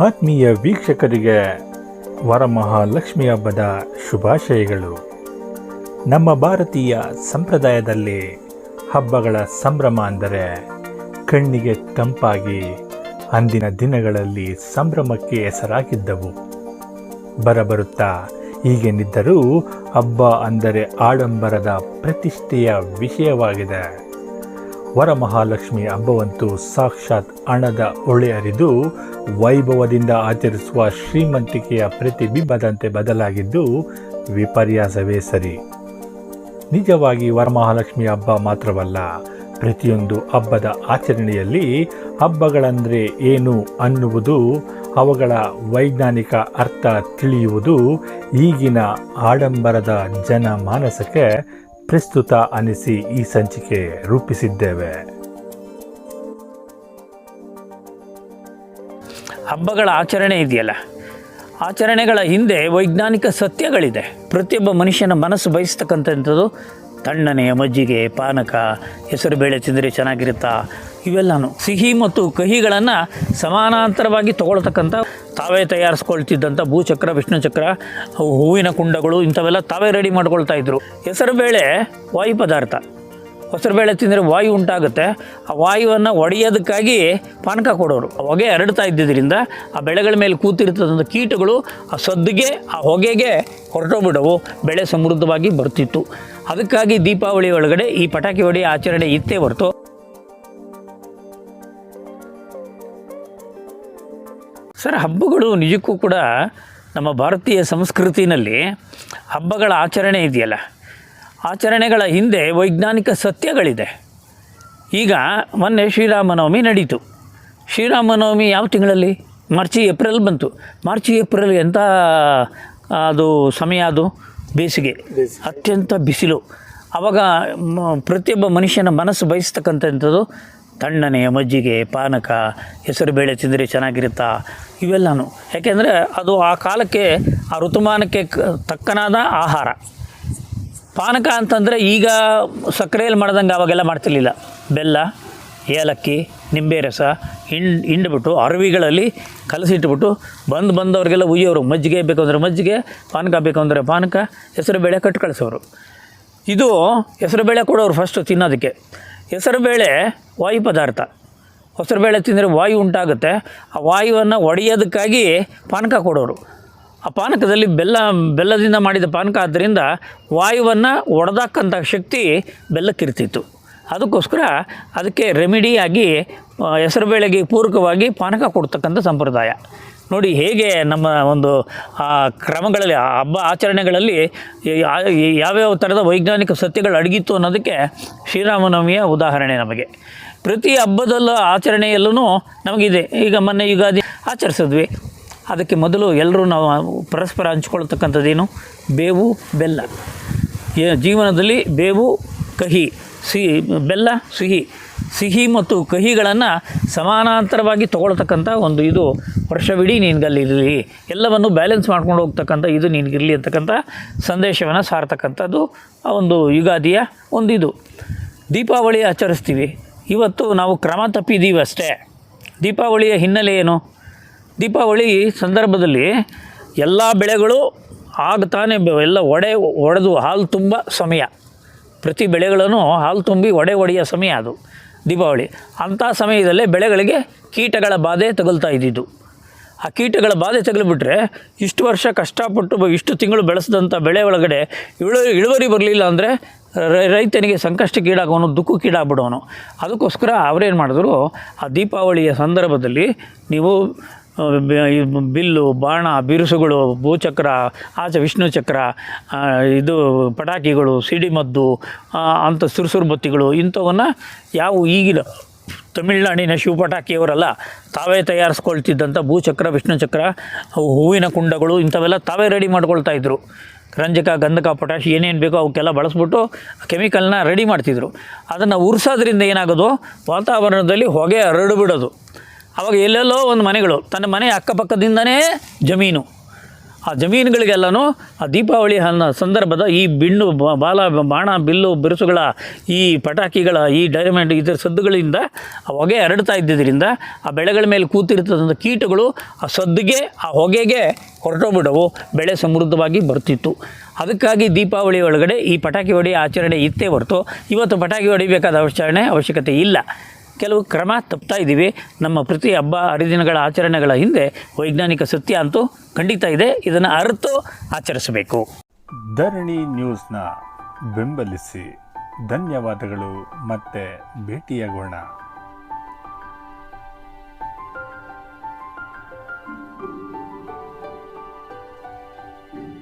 ಆತ್ಮೀಯ ವೀಕ್ಷಕರಿಗೆ ವರಮಹಾಲಕ್ಷ್ಮಿ ಹಬ್ಬದ ಶುಭಾಶಯಗಳು. ನಮ್ಮ ಭಾರತೀಯ ಸಂಪ್ರದಾಯದಲ್ಲಿ ಹಬ್ಬಗಳ ಸಂಭ್ರಮ ಅಂದರೆ ಕಣ್ಣಿಗೆ ತಂಪಾಗಿ ಅಂದಿನ ದಿನಗಳಲ್ಲಿ ಸಂಭ್ರಮಕ್ಕೆ ಹೆಸರಾಗಿದ್ದವು. ಬರಬರುತ್ತಾ ಹೀಗೇನಿದ್ದರೂ ಹಬ್ಬ ಅಂದರೆ ಆಡಂಬರದ ಪ್ರತಿಷ್ಠೆಯ ವಿಷಯವಾಗಿದೆ. ವರಮಹಾಲಕ್ಷ್ಮಿ ಹಬ್ಬವಂತೂ ಸಾಕ್ಷಾತ್ ಹಣದ ಒಳೆ ಅರಿದು ವೈಭವದಿಂದ ಆಚರಿಸುವ ಶ್ರೀಮಂತಿಕೆಯ ಪ್ರತಿಬಿಂಬದಂತೆ ಬದಲಾಗಿದ್ದು ವಿಪರ್ಯಾಸವೇ ಸರಿ. ನಿಜವಾಗಿ ವರಮಹಾಲಕ್ಷ್ಮಿ ಹಬ್ಬ ಮಾತ್ರವಲ್ಲ, ಪ್ರತಿಯೊಂದು ಹಬ್ಬದ ಆಚರಣೆಯಲ್ಲಿ ಹಬ್ಬಗಳಂದರೆ ಏನು ಅನ್ನುವುದು, ಅವುಗಳ ವೈಜ್ಞಾನಿಕ ಅರ್ಥ ತಿಳಿಯುವುದು ಈಗಿನ ಆಡಂಬರದ ಜನಮಾನಸಕ್ಕೆ ಪ್ರಸ್ತುತ ಅನಿಸಿ ಈ ಸಂಚಿಕೆ ರೂಪಿಸಿದ್ದೇವೆ. ಹಬ್ಬಗಳ ಆಚರಣೆ ಇದೆಯಲ್ಲ? ಆಚರಣೆಗಳ ಹಿಂದೆ ವೈಜ್ಞಾನಿಕ ಸತ್ಯಗಳಿದೆ. ಪ್ರತಿಯೊಬ್ಬ ಮನುಷ್ಯನ ಮನಸ್ಸು ಬಯಸ್ತಕ್ಕಂಥದ್ದು ತಣ್ಣನೆಯ ಮಜ್ಜಿಗೆ, ಪಾನಕ ಹೆಸರುಬೇಳೆ ತಿಂದರೆ ಚೆನ್ನಾಗಿರುತ್ತಾ? ಇವೆಲ್ಲನೂ ಸಿಹಿ ಮತ್ತು ಕಹಿಗಳನ್ನು ಸಮಾನಾಂತರವಾಗಿ ತಗೊಳ್ತಕ್ಕಂಥ ತಾವೇ ತಯಾರಿಸ್ಕೊಳ್ತಿದ್ದಂಥ ಭೂಚಕ್ರ, ವಿಷ್ಣುಚಕ್ರ, ಹೂವಿನ ಕುಂಡಗಳು ಇಂಥವೆಲ್ಲ ತಾವೇ ರೆಡಿ ಮಾಡ್ಕೊಳ್ತಾ ಇದ್ರು. ಹೆಸರುಬೇಳೆ ವಾಯು ಪದಾರ್ಥ. ಹೆಸರುಬೇಳೆ ತಿಂದರೆ ವಾಯು ಉಂಟಾಗುತ್ತೆ. ಆ ವಾಯುವನ್ನು ಒಡೆಯೋದಕ್ಕಾಗಿ ಪಾನಕ ಕೊಡೋರು. ಆ ಹೊಗೆ ಹರಡ್ತಾ ಇದ್ದಿದ್ದರಿಂದ ಆ ಬೆಳೆಗಳ ಮೇಲೆ ಕೂತಿರ್ತದಂಥ ಕೀಟಗಳು ಆ ಸದ್ದಿಗೆ, ಆ ಹೊಗೆಗೆ ಹೊರಟೋಗ್ಬಿಡವು. ಬೆಳೆ ಸಮೃದ್ಧವಾಗಿ ಬರ್ತಿತ್ತು. ಅದಕ್ಕಾಗಿ ದೀಪಾವಳಿ ಒಳಗಡೆ ಈ ಪಟಾಕಿ ಹೊಡೆಯ ಆಚರಣೆ ಇತ್ತೇ ಹೊರತು. ಸರ್ ಹಬ್ಬಗಳು ನಿಜಕ್ಕೂ ಕೂಡ ನಮ್ಮ ಭಾರತೀಯ ಸಂಸ್ಕೃತಿನಲ್ಲಿ ಹಬ್ಬಗಳ ಆಚರಣೆ ಇದೆಯಲ್ಲ ಆಚರಣೆಗಳ ಹಿಂದೆ ವೈಜ್ಞಾನಿಕ ಸತ್ಯಗಳಿದೆ. ಈಗ ಮೊನ್ನೆ ಶ್ರೀರಾಮನವಮಿ ನಡೀತು. ಶ್ರೀರಾಮನವಮಿ ಯಾವ ತಿಂಗಳಲ್ಲಿ? ಮಾರ್ಚ್ ಏಪ್ರಿಲ್ ಬಂತು. ಮಾರ್ಚ್ ಏಪ್ರಿಲ್ ಎಂಥ ಅದು ಸಮಯ ಅದು? ಬೇಸಿಗೆ. ಅತ್ಯಂತ ಬಿಸಿಲು. ಆವಾಗ ಪ್ರತಿಯೊಬ್ಬ ಮನುಷ್ಯನ ಮನಸ್ಸು ಬಯಸ್ತಕ್ಕಂಥದ್ದು ತಣ್ಣನೆಯ ಮಜ್ಜಿಗೆ, ಪಾನಕ ಹೆಸರುಬೇಳೆ ತಿಂದರೆ ಚೆನ್ನಾಗಿರುತ್ತಾ? ಇವೆಲ್ಲವೂ ಯಾಕೆಂದರೆ ಅದು ಆ ಕಾಲಕ್ಕೆ, ಆ ಋತುಮಾನಕ್ಕೆ ತಕ್ಕನಾದ ಆಹಾರ. ಪಾನಕ ಅಂತಂದರೆ ಈಗ ಸಕ್ಕರೆಯಲ್ಲಿ ಮಾಡ್ದಂಗೆ ಅವಾಗೆಲ್ಲ ಮಾಡ್ತಿರ್ಲಿಲ್ಲ. ಬೆಲ್ಲ, ಏಲಕ್ಕಿ ನಿಂಬೆ ರಸ ಹಿಂಡ್, ಹಿಂಡ್ಬಿಟ್ಟು ಅರವಿಗಳಲ್ಲಿ ಕಲಸಿಟ್ಬಿಟ್ಟು ಬಂದು ಬಂದವ್ರಿಗೆಲ್ಲ ಉಯ್ಯೋರು. ಮಜ್ಜಿಗೆ ಬೇಕು ಮಜ್ಜಿಗೆ, ಪಾನಕ ಬೇಕು ಪಾನಕ ಹೆಸರುಬೇಳೆ ಕಟ್ಟು ಕಳಿಸೋರು. ಇದು ಹೆಸರುಬೇಳೆ ಕೊಡೋರು ಫಸ್ಟು ತಿನ್ನೋದಕ್ಕೆ. ಹೆಸರುಬೇಳೆ ವಾಯು ಪದಾರ್ಥ. ಹೆಸರುಬೇಳೆ ತಿಂದರೆ ವಾಯು ಉಂಟಾಗುತ್ತೆ. ಆ ವಾಯುವನ್ನು ಒಡೆಯೋದಕ್ಕಾಗಿ ಪಾನಕ ಕೊಡೋರು. ಆ ಪಾನಕದಲ್ಲಿ ಬೆಲ್ಲ, ಬೆಲ್ಲದಿಂದ ಮಾಡಿದ ಪಾನಕ ಆದ್ದರಿಂದ ವಾಯುವನ್ನು ಒಡೆದಾಕಂಥ ಶಕ್ತಿ ಬೆಲ್ಲಕ್ಕಿರ್ತಿತ್ತು. ಅದಕ್ಕೋಸ್ಕರ ಅದಕ್ಕೆ ರೆಮಿಡಿಯಾಗಿ ಹೆಸರುಬೇಳೆಗೆ ಪೂರಕವಾಗಿ ಪಾನಕ ಕೊಡ್ತಕ್ಕಂಥ ಸಂಪ್ರದಾಯ. ನೋಡಿ ಹೇಗೆ ನಮ್ಮ ಒಂದು, ಆ, ಕ್ರಮಗಳಲ್ಲಿ, ಆ ಹಬ್ಬ ಆಚರಣೆಗಳಲ್ಲಿ ಯಾವ್ಯಾವ ಥರದ ವೈಜ್ಞಾನಿಕ ಸತ್ಯಗಳು ಅಡಗಿತ್ತು ಅನ್ನೋದಕ್ಕೆ ಶ್ರೀರಾಮನವಮಿಯ ಉದಾಹರಣೆ ನಮಗೆ. ಪ್ರತಿ ಹಬ್ಬದಲ್ಲೂ ಆಚರಣೆಯಲ್ಲೂ ನಮಗಿದೆ. ಈಗ ಮೊನ್ನೆ ಯುಗಾದಿ ಆಚರಿಸಿದ್ವಿ. ಅದಕ್ಕೆ ಮೊದಲು ಎಲ್ಲರೂ ನಾವು ಪರಸ್ಪರ ಹಂಚ್ಕೊಳ್ತಕ್ಕಂಥದ್ದೇನು? ಬೇವು, ಬೆಲ್ಲ. ಜೀವನದಲ್ಲಿ ಬೇವು, ಕಹಿ, ಸಿಹಿ, ಬೆಲ್ಲ, ಸಿಹಿ. ಸಿಹಿ ಮತ್ತು ಕಹಿಗಳನ್ನು ಸಮಾನಾಂತರವಾಗಿ ತಗೊಳ್ತಕ್ಕಂಥ ಒಂದು ಇದು. ವರ್ಷವಿಡೀ ನಿನಗಲ್ಲಿರಲಿ ಎಲ್ಲವನ್ನು ಬ್ಯಾಲೆನ್ಸ್ ಮಾಡ್ಕೊಂಡು ಹೋಗ್ತಕ್ಕಂಥ ಇದು ನಿನಗಿರಲಿ ಅಂತಕ್ಕಂಥ ಸಂದೇಶವನ್ನು ಸಾರ್ತಕ್ಕಂಥದ್ದು ಆ ಒಂದು ಯುಗಾದಿಯ ಒಂದು ಇದು ದೀಪಾವಳಿ ಆಚರಿಸ್ತೀವಿ. ಇವತ್ತು ನಾವು ಕ್ರಮ ತಪ್ಪಿದ್ದೀವಿ ಅಷ್ಟೇ. ದೀಪಾವಳಿಯ ಹಿನ್ನೆಲೆ ಏನು? ದೀಪಾವಳಿ ಸಂದರ್ಭದಲ್ಲಿ ಎಲ್ಲ ಬೆಳೆಗಳು ಆಗ ತಾನೇ ಎಲ್ಲ ಒಡೆ, ಒಡೆದು ಹಾಲು ತುಂಬ ಸಮಯ. ಪ್ರತಿ ಬೆಳೆಗಳನ್ನು ಹಾಲು ತುಂಬಿ ಒಡೆ ಒಡೆಯ ಸಮಯ ಅದು. ದೀಪಾವಳಿ. ಅಂಥ ಸಮಯದಲ್ಲೇ ಬೆಳೆಗಳಿಗೆ ಕೀಟಗಳ ಬಾಧೆ ತಗುಲ್ತಾ ಇದ್ದಿದ್ದು. ಆ ಕೀಟಗಳ ಬಾಧೆ ತಗಲಿಬಿಟ್ರೆ ಇಷ್ಟು ವರ್ಷ ಕಷ್ಟಪಟ್ಟು ಇಷ್ಟು ತಿಂಗಳು ಬೆಳೆಸಿದಂಥ ಬೆಳೆ ಒಳಗಡೆ ಇಳು ಇಳುವರಿ ಬರಲಿಲ್ಲ ಅಂದರೆ ರೈತನಿಗೆ ಸಂಕಷ್ಟಕ್ಕೀಡಾಗೋನು ದುಃಖಕ್ಕೀಡಾಗ್ಬಿಡೋನು ಅದಕ್ಕೋಸ್ಕರ ಅವರೇನು ಮಾಡಿದ್ರು, ಆ ದೀಪಾವಳಿಯ ಸಂದರ್ಭದಲ್ಲಿ ನೀವು ಬಿಲ್ಲು, ಬಾಣ, ಬಿರುಸುಗಳು, ಭೂಚಕ್ರ, ಆಚೆ ವಿಷ್ಣು ಚಕ್ರ ಇದು ಪಟಾಕಿಗಳು ಸಿಡಿಮದ್ದು ಅಂಥ ಸುರುಸುರು ಬತ್ತಿಗಳು, ಇಂಥವನ್ನು ಯಾವ ಈಗಿನ ತಮಿಳುನಾಡಿನ ಶಿವಪಟಾಕಿಯವರಲ್ಲ, ತಾವೇ ತಯಾರಿಸ್ಕೊಳ್ತಿದ್ದಂಥ ಭೂಚಕ್ರ, ವಿಷ್ಣು ಚಕ್ರ ಹೂವಿನ ಕುಂಡಗಳು, ಇಂಥವೆಲ್ಲ ತಾವೇ ರೆಡಿ ಮಾಡ್ಕೊಳ್ತಾ ಇದ್ರು. ರಂಜಕ, ಗಂಧಕ ಪೊಟ್ಯಾಶ್ ಏನೇನು ಬೇಕೋ ಅವಕ್ಕೆಲ್ಲ ಬಳಸ್ಬಿಟ್ಟು ಕೆಮಿಕಲ್ನ ರೆಡಿ ಮಾಡ್ತಿದ್ರು. ಅದನ್ನು ಉರ್ಸೋದ್ರಿಂದ ಏನಾಗೋದು? ವಾತಾವರಣದಲ್ಲಿ ಹೊಗೆ ಹರಡಿಬಿಡೋದು. ಅವಾಗ ಎಲ್ಲೆಲ್ಲೋ ಒಂದು ಮನೆಗಳು. ತನ್ನ ಮನೆ ಅಕ್ಕಪಕ್ಕದಿಂದನೇ ಜಮೀನು. ಆ ಜಮೀನುಗಳಿಗೆಲ್ಲನೂ ಆ ದೀಪಾವಳಿ ಹನ್ನ ಸಂದರ್ಭದ ಈ ಬಿಣ್ಣು ಬಾಲ, ಬಾಣ, ಬಿಲ್ಲು, ಬಿರುಸುಗಳ ಈ ಪಟಾಕಿಗಳ, ಈ ಡೈಮಂಡ್ ಇದರ ಸದ್ದುಗಳಿಂದ ಆ ಹೊಗೆ ಹರಡ್ತಾ ಇದ್ದಿದ್ದರಿಂದ ಆ ಬೆಳೆಗಳ ಮೇಲೆ ಕೂತಿರ್ತದಂಥ ಕೀಟಗಳು ಆ ಸದ್ದುಗೆ, ಆ ಹೊಗೆಗೆ ಹೊರಟೋಗ್ಬಿಡವು. ಬೆಳೆ ಸಮೃದ್ಧವಾಗಿ ಬರ್ತಿತ್ತು. ಅದಕ್ಕಾಗಿ ದೀಪಾವಳಿ ಒಳಗಡೆ ಈ ಪಟಾಕಿ ಹೊಡಿ ಆಚರಣೆ ಇತ್ತೇ ಹೊರತು ಇವತ್ತು ಪಟಾಕಿ ಹೊಡಿಬೇಕಾದ ಆಚರಣೆ ಅವಶ್ಯಕತೆ ಇಲ್ಲ. ಕೆಲವು ಕ್ರಮ ತಪ್ತಾ ಇದ್ದೀವಿ. ನಮ್ಮ ಪ್ರತಿ ಹಬ್ಬ, ಹರಿದಿನಗಳ ಆಚರಣೆಗಳ ಹಿಂದೆ ವೈಜ್ಞಾನಿಕ ಸತ್ಯ ಅಂತೂ ಖಂಡಿತ ಇದೆ. ಇದನ್ನು ಅರಿತು ಆಚರಿಸಬೇಕು. ಧರಣಿ ನ್ಯೂಸ್ನ ಬೆಂಬಲಿಸಿ. ಧನ್ಯವಾದಗಳು. ಮತ್ತೆ ಭೇಟಿಯಾಗೋಣ.